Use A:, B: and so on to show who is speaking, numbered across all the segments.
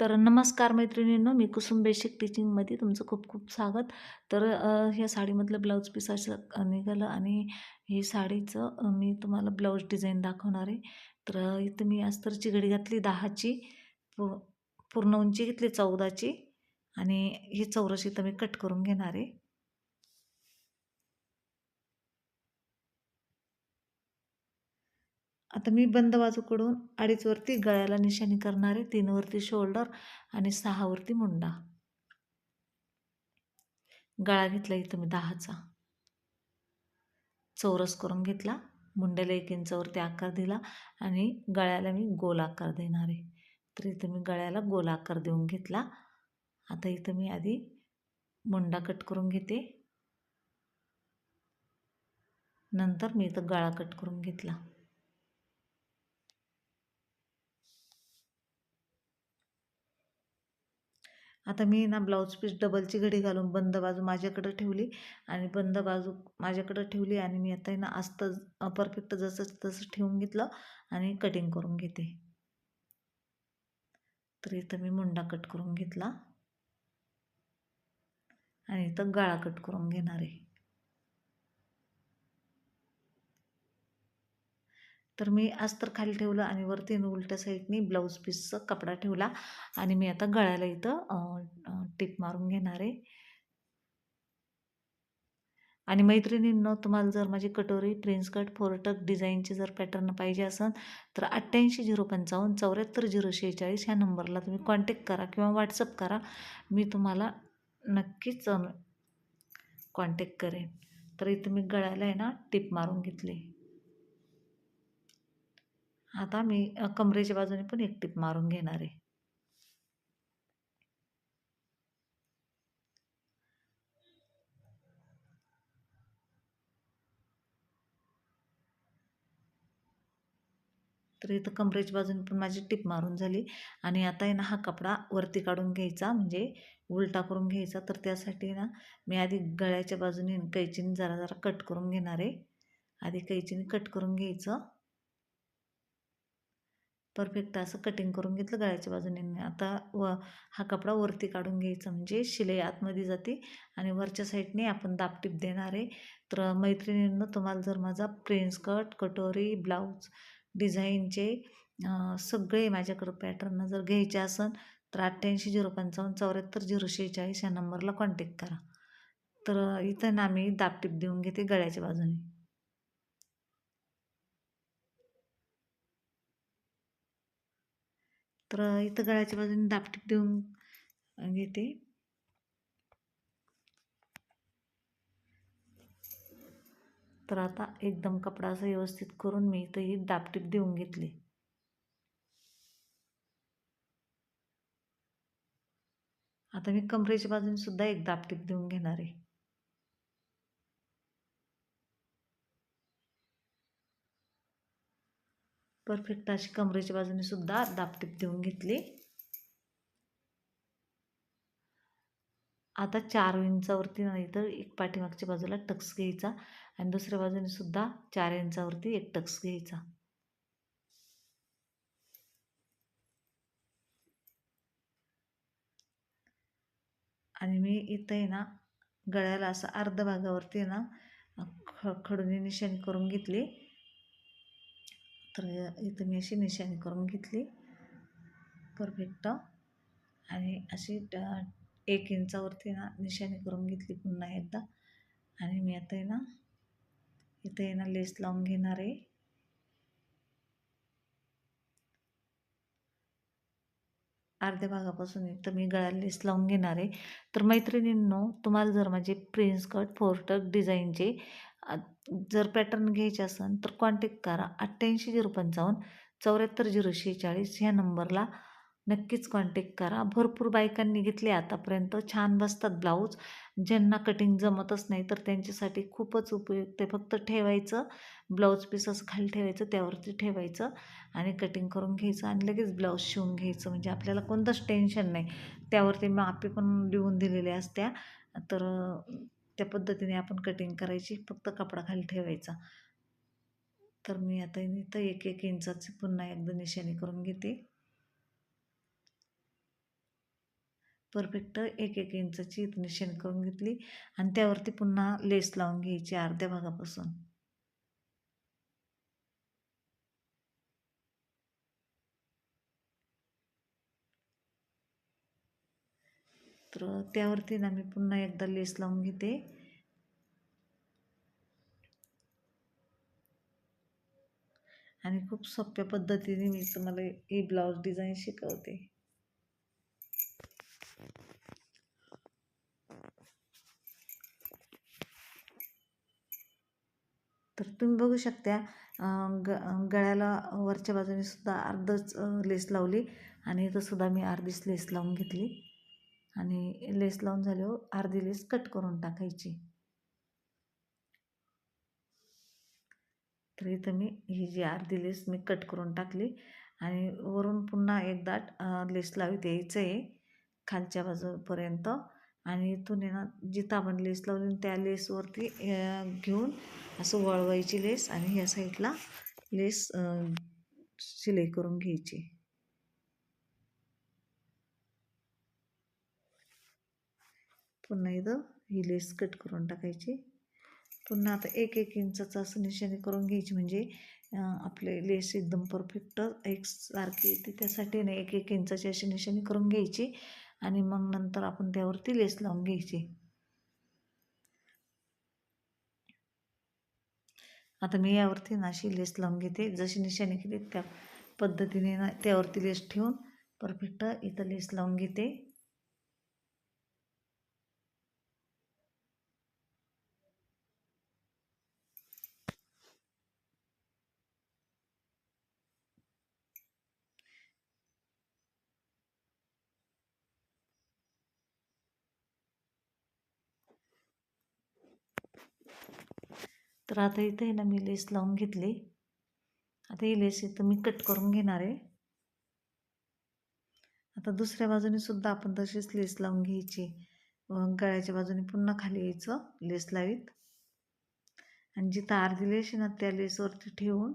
A: तर नमस्कार मैत्रिणींनो मी कुसुम बेसिक टीचिंगमध्ये तुमचं खूप खूप स्वागत. तर ह्या साडीमधलं ब्लाऊज पीस असं निघालं आणि ही साडीचं मी तुम्हाला ब्लाऊज डिझाईन दाखवणार आहे. तर इथं मी अस्तर घडी घातली दहाची पू पूर्ण उंची घेतली चौदाची आणि ही चौरस इथं मी कट करून घेणार आहे. आता मी बंद बाजूकडून अडीचवरती गळ्याला निशाणी करणारे तीनवरती शोल्डर आणि सहावरती मुंडा. गळा घेतला इथं मी दहाचा. चौरस करून घेतला मुंड्याला एक इंचावरती आकार दिला आणि गळ्याला मी गोल आकार देणार. आहे तर इथं मी गळ्याला गोल आकार देऊन घेतला. आता इथं मी आधी मुंडा कट करून घेते. नंतर मी इथं गळा कट करून घेतला. आता मी ना ब्लाऊज पीस डबलची घडी घालून बंद बाजू माझ्याकडं ठेवली आणि बंद बाजू माझ्याकडं ठेवली आणि मी आता ना आस्त परफेक्ट जसं तसं ठेवून घेतलं आणि कटिंग करून घेते. तर इथं मी मुंडा कट करून घेतला. आणि इथं गळा कट करून घेणार आहे. तर मी अस्तर खाली ठेवलं आणि वरती उलट्या साईडनी ब्लाऊज पीसचा कपडा ठेवला. आणि मी आता गळ्याला इथं टिप मारून घेणार आहे. आणि मैत्रिणींनो तुम्हाला जर माझी कटोरी प्रिन्स कट फोरटक डिझाईनची जर पॅटर्न पाहिजे असेल तर अठ्ठ्याऐंशी झिरो पंचावन्न चौऱ्याहत्तर झिरो शेहेचाळीस ह्या नंबरला तुम्ही कॉन्टॅक्ट करा किंवा व्हॉट्सअप करा. मी तुम्हाला नक्कीच कॉन्टॅक्ट करेन. तर इथं मी गळ्याला आहे ना टिप मारून घेतली. आता मी कमरेच्या बाजूने पण एक टिप मारून घेणार आहे. तर इथं कमरेच्या बाजूने पण माझी टिप मारून झाली. आणि आता आहे ना हा कपडा वरती काढून घ्यायचा म्हणजे उलटा करून घ्यायचा. तर त्यासाठी ना मी आधी गळ्याच्या बाजूने कैचीने जरा जरा कट करून घेणार आहे. आधी कैचीने कट करून घ्यायचं. परफेक्ट असं कटिंग करून घेतलं गळ्याच्या बाजूने. आता व हा कपडा वरती काढून घ्यायचा म्हणजे शिलाई आतमध्ये जाते आणि वरच्या साईडने आपण दापटीप देणार आहे. तर मैत्रिणींना तुम्हाला जर माझा प्रिन्स कट कटोरी ब्लाऊज डिझाईनचे सगळे माझ्याकडं पॅटर्न जर घ्यायचे असेल तर अठ्ठ्याऐंशी झिरो पंचावन्न चौऱ्याहत्तर झिरो शेहेचाळीस या नंबरला कॉन्टॅक्ट करा. तर इथं ना मी दापटीप देऊन घेते गळ्याच्या बाजूने. तर इथं गळ्याच्या बाजूने दापटीप देऊन घेते. तर आता एकदम कपडा असं व्यवस्थित करून मी इथं ही दापटीप देऊन घेतली. आता मी कमरेच्या बाजूने सुद्धा एक दापटीप देऊन घेणार आहे. परफेक्ट अशी कमरेच्या बाजूने सुद्धा दापटीप देऊन घेतली. आता चार इंचावरती नाही तर एक पाठीमागच्या बाजूला टक्स घ्यायचा आणि दुसऱ्या बाजूने सुद्धा चार इंचावरती एक टक्स घ्यायचा. आणि मी इथं आहे ना गळ्याला असं अर्ध भागावरती ना ख खडूने निशाणी करून घेतली. तर इथं मी अशी निशाणी करून घेतली. परफेक्ट. आणि अशी एक इंचावरती ना निशाणी करून घेतली पुन्हा एकदा. आणि मी आता आहे ना इथे आहे ना लेस लावून घेणार आहे. अर्ध्या भागापासून इथं मी गळ्याला लेस लावून घेणार आहे. तर मैत्रिणींनो तुम्हाला जर माझे प्रिन्स कट फोरटक डिझाईनचे जर पॅटर्न घ्यायचे असेल तर कॉन्टॅक्ट करा. अठ्ठ्याऐंशी झिरो पंचावन्न चौऱ्याहत्तर झिरो शेहेचाळीस ह्या नंबरला नक्कीच कॉन्टॅक्ट करा. भरपूर बायकांनी घेतले आतापर्यंत. छान बसतात ब्लाऊज. ज्यांना कटिंग जमतच नाही तर त्यांच्यासाठी खूपच उपयुक्त आहे. फक्त ठेवायचं ब्लाऊज पीस असं खाली ठेवायचं त्यावरती ठेवायचं आणि कटिंग करून घ्यायचं आणि लगेच ब्लाऊज शिवून घ्यायचं. म्हणजे आपल्याला कोणतंच टेन्शन नाही. त्यावरती मापे पण लिहून दिलेल्या असत्या. तर त्या पद्धतीने आपण कटिंग करायची फक्त कपडा खाली ठेवायचा. तर मी आता इथं एक एक इंचाची पुन्हा एकदा निशाणी करून घेते. परफेक्ट एक एक इंचाची इथं निशाण करून घेतली. आणि त्यावरती पुन्हा लेस लावून घ्यायची अर्ध्या भागापासून. तर त्यावरती ना मी पुन्हा एकदा लेस लावून घेते. आणि खूप सोप्या पद्धतीने मी तुम्हाला ही ब्लाऊज डिझाईन शिकवते. तर तुम्ही बघू शकता ग गळ्याला वरच्या बाजूने सुद्धा अर्धच लेस लावली आणि इथं सुद्धा मी अर्धीच लेस लावून घेतली. आणि लेस लावून झाल्यावर हो, अर्धी लेस कट करून टाकायची. तर इथं मी ही जी अर्धी लेस मी कट करून टाकली आणि वरून पुन्हा एकदा लेस लावी द्यायचं आहे खालच्या बाजूपर्यंत. आणि इथून ना जिथं आपण लेस लावली त्या लेसवरती घेऊन असं वळवायची लेस आणि ह्या साईडला लेस शिलाई करून घ्यायची. पुन्हा इथं ही लेस कट करून टाकायची. पुन्हा आता एक एक इंचाचा असं निशाने करून घ्यायची म्हणजे आपले लेस एकदम परफेक्ट एक सारखी येते. त्यासाठी ना एक एक इंचाची अशी निशाणी करून घ्यायची आणि मग नंतर आपण त्यावरती लेस लावून घ्यायची. आता मी यावरती ना अशी लेस लावून घेते. जशी निशाणी केली त्या पद्धतीने ना त्यावरती लेस ठेवून परफेक्ट इथं लेस लावून घेते. तर आता इथं आहे ना मी लेस लावून घेतली. आता ही लेस इथं मी कट करून घेणार आहे. आता दुसऱ्या बाजूने सुद्धा आपण तशीच लेस लावून घ्यायची. गळ्याच्या बाजूने पुन्हा खाली यायचं लेस लावीत. आणि जिथं अर्धी लेस आहे ना त्या लेसवरती ठेवून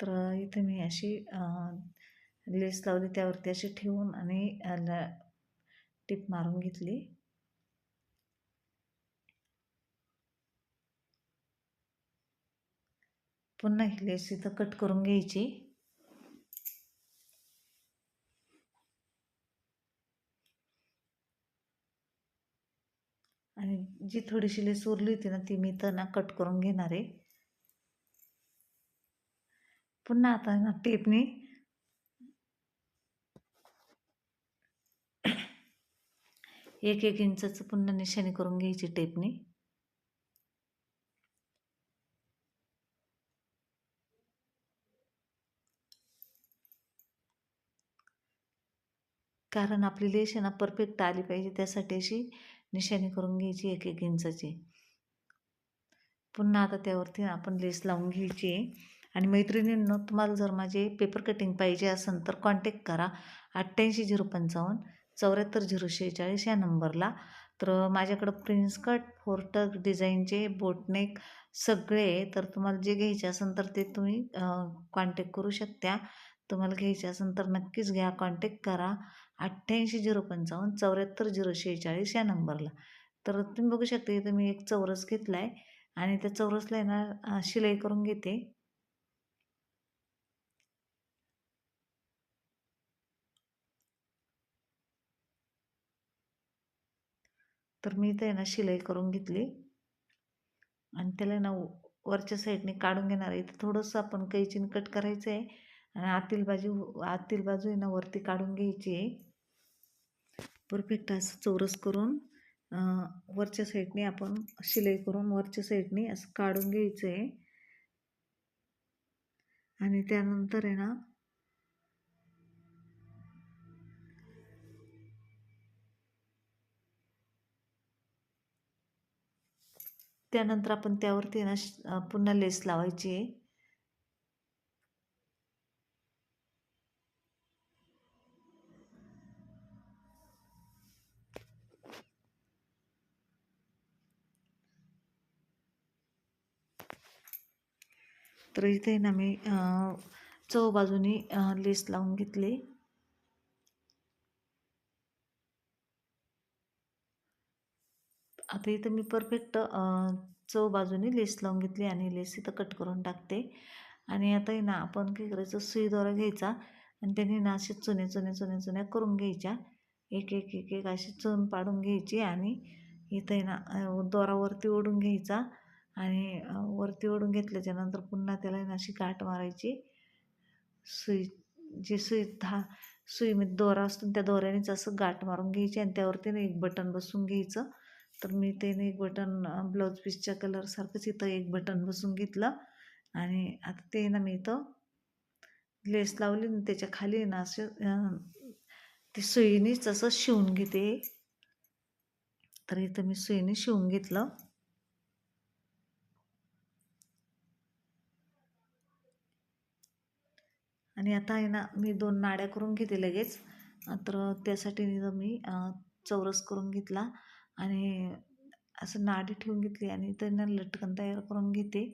A: तर इथे मी अशी लेस लावली त्यावरती अशी ठेवून आणि टिप मारून घेतली. पुन्हा ही लेस इथं कट करून घ्यायची. आणि जी थोडीशी लेस उरली होती ना ती मी तर ना कट करून घेणार आहे. पुन्हा आता ना टेपने एक एक इंचाचं पुन्हा निशाणी करून घ्यायची टेपने कारण आपली लेशना आहे ना परफेक्ट आली पाहिजे त्यासाठी अशी निशाणी करून घ्यायची एक एक इंचाची. पुन्हा आता त्यावरती आपण लेस लावून घ्यायची. आणि मैत्रिणींनो तुम्हाला जर माझे पेपर कटिंग पाहिजे असेल तर कॉन्टॅक्ट करा. अठ्ठ्याऐंशी झिरो पंचावन्न चौऱ्याहत्तर झिरो शेहेचाळीस या नंबरला. तर माझ्याकडं प्रिन्स कट फोरटक डिझाईनचे बोटनेक सगळे तर तुम्हाला जे घ्यायचे असेल तर ते तुम्ही कॉन्टॅक्ट करू शकता तुम्हाला घ्यायचे असेल तर नक्कीच घ्या कॉन्टॅक्ट करा. अठ्ठ्याऐंशी झिरो पंचावन्न चौऱ्याहत्तर झिरो शेहेचाळीस या नंबरला. तर तुम्ही बघू शकता इथं मी एक चौरस घेतला आहे आणि त्या चौरसला आहे ना शिलाई करून घेते. तर मी इथं आहे ना शिलाई करून घेतली. आणि त्याला ना वरच्या साईडने काढून घेणार आहे. इथं थोडंसं आपण कैचीन कट करायचं आहे. आणि आतील बाजू आतील बाजू आहे ना वरती काढून घ्यायची आहे. परफेक्ट असं चौरस करून वरच्या साईडने आपण शिलाई करून वरच्या साईडने असं काढून घ्यायचं आहे. आणि त्यानंतर आहे ना त्यानंतर आपण त्यावरती ना पुन्हा लेस लावायची आहे. तर इथे ना मी चव बाजूनी लेस लावून घेतली. आता इथं मी परफेक्ट चव बाजूने लेस लावून घेतली आणि लेस इथं कट करून टाकते. आणि आता आहे ना आपण काय करायचं सुईद्वारा घ्यायचा आणि त्याने ना असे चुने चुने चुने चुन्या करून घ्यायच्या. एक एक एक एक अशी चून पाडून घ्यायची आणि इथं आहे ना दोरावरती ओढून घ्यायचा आणि वरती ओढून घेतल्याच्या नंतर पुन्हा त्याला ना अशी गाठ मारायची. सुई जी सुई हा सुईमध्ये दोरा असतो त्या दोऱ्यानेच असं गाठ मारून घ्यायची आणि त्यावरती ना एक बटन बसून घ्यायचं. तर मी त्याने एक बटन ब्लाऊज पीसच्या कलरसारखंच इथं एक बटन बसून घेतलं. आणि आता ते ना मी इथं लेस लावली ना त्याच्याखाली ना असे ते सुईनेच असं शिवून घेते. तर इथं मी सुईने शिवून घेतलं. आणि आता आहे ना मी दोन नाड्या करून घेते लगेच. तर त्यासाठी मी चौरस करून घेतला. आणि असं नाडी ठेवून घेतली आणि त्यांना लटकन तयार करून घेते.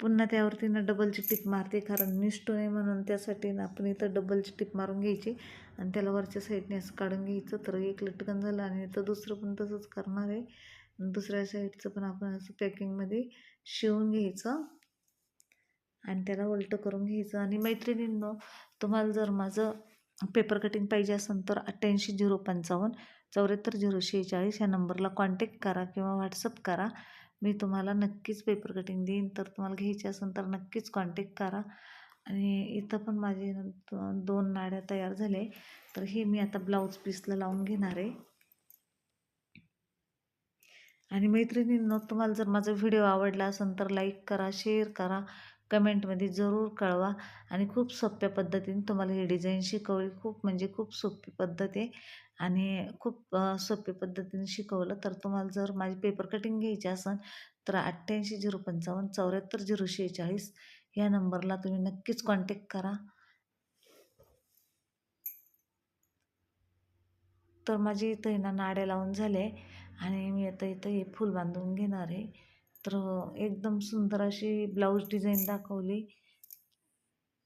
A: पुन्हा त्यावरती ना डबलची टिप मारते कारण निष्ठू नये म्हणून त्यासाठी ना आपण इथं डबलची टिप मारून घ्यायची. आणि त्याला वरच्या साईडने असं काढून घ्यायचं तर एक लटकन झालं आणि इथं दुसरं पण तसंच करणार आहे. दुसऱ्या साईडचं पण आपण असं पॅकिंगमध्ये शिवून घ्यायचं. आणि त्याला उलटं करून घ्यायचं. आणि मैत्रिणींनो तुम्हाला जर माझं पेपर कटिंग पाहिजे असेल तर अठ्ठ्याऐंशी झिरो पंचावन्न चौऱ्याहत्तर झिरो शेहेचाळीस ह्या नंबरला कॉन्टॅक्ट करा किंवा व्हॉट्सअप करा. मी तुम्हाला नक्कीच पेपर कटिंग देईन. तर तुम्हाला घ्यायची असेल तर नक्कीच कॉन्टॅक्ट करा. आणि इथं पण माझे दोन नाड्या तयार झाले तर हे मी आता ब्लाऊज पीसला लावून घेणार आहे. आणि मैत्रिणींनो तुम्हाला जर माझा व्हिडिओ आवडला असेल तर लाईक करा शेअर करा. कमेंटमध्ये जरूर कळवा आणि खूप सोप्या पद्धतीने तुम्हाला ही डिझाईन शिकवली. खूप म्हणजे खूप सोपी पद्धत आहे आणि खूप सोपी पद्धतीने शिकवलं. तर तुम्हाला जर माझी पेपर कटिंग घ्यायची असेल तर अठ्ठ्याऐंशी झिरो पंचावन्न चौऱ्याहत्तर झिरो शेहेचाळीस या नंबरला तुम्ही नक्कीच कॉन्टॅक्ट करा. तर माझी इथं ना नाड्या लावून झाले आणि मी आता इथं हे फूल बांधून घेणार आहे. तर एकदम सुंदर अशी ब्लाऊज डिझाईन दाखवली.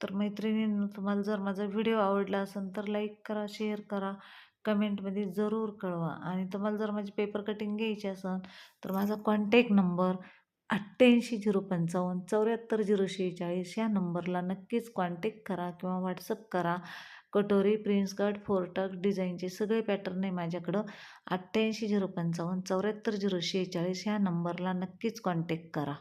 A: तर मैत्रिणींनो तुम्हाला जर माझा व्हिडिओ आवडला असेल तर लाईक करा शेअर करा कमेंटमध्ये जरूर कळवा. आणि तुम्हाला जर माझी पेपर कटिंग घ्यायची असेल तर माझा कॉन्टॅक्ट नंबर अठ्ठ्याऐंशी झिरो पंचावन्न चौऱ्याहत्तर झिरो शेहेचाळीस या नंबरला नक्कीच कॉन्टॅक्ट करा किंवा व्हॉट्सअप करा. कटोरी प्रिन्स कट फोरटक डिझाईनचे सगळे पॅटर्न आहे माझ्याकडं. अठ्ठ्याऐंशी झिरो पंचावन्न चौऱ्याहत्तर झिरो शेहेचाळीस ह्या नंबरला नक्कीच कॉन्टॅक्ट करा.